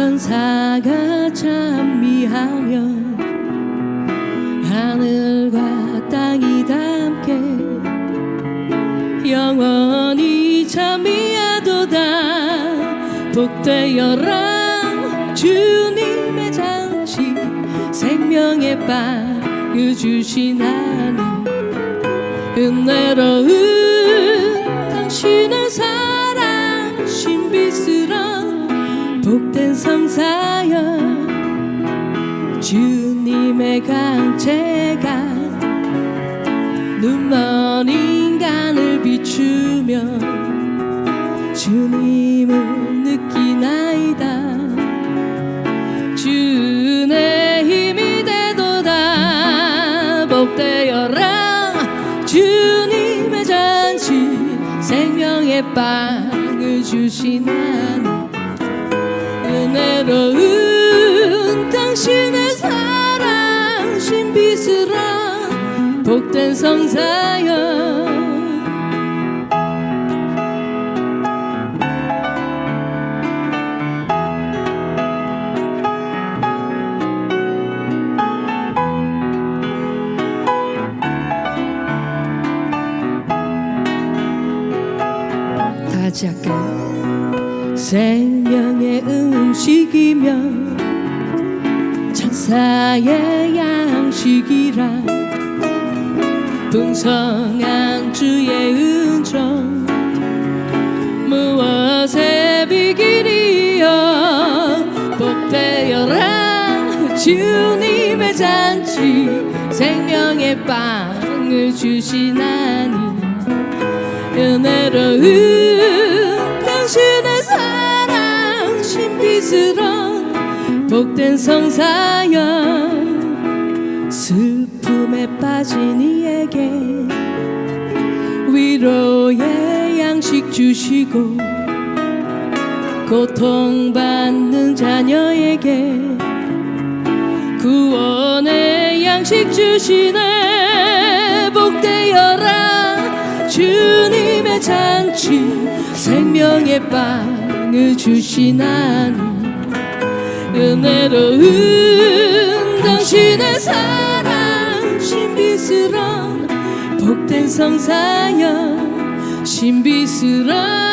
천사가 찬미하며 하늘과 땅이 닮게 영원히 찬미하도다. 복되어라 주님의 잔치. 생명의 빵을 주시나니 은혜로 복된 성사여 주님의 강체가 눈먼 인간을 비추며 주님을 느끼나이다. 주의 힘이 되도다. 복되어라. 주님의 잔치 생명의 빵을 주시나 니 은혜로운 당신의 사랑 신비스런 복된 성사여 다 같이 할까요? 생명의 음식이며 천사의 양식이라. 풍성한 주의 은총 무엇에 비길이여? 복되어라 주님의 잔치. 생명의 빵을 주시나니. 은혜로운 당신의 신비스런 복된 성사여 슬픔에 빠진 이에게 위로의 양식 주시고 고통받는 자녀에게 구원의 양식 주시네. 복되어라. 주님의 잔치 생명의 빵을 주시나니 은혜로운 당신의 사랑 신비스런 복된 성사여 신비스런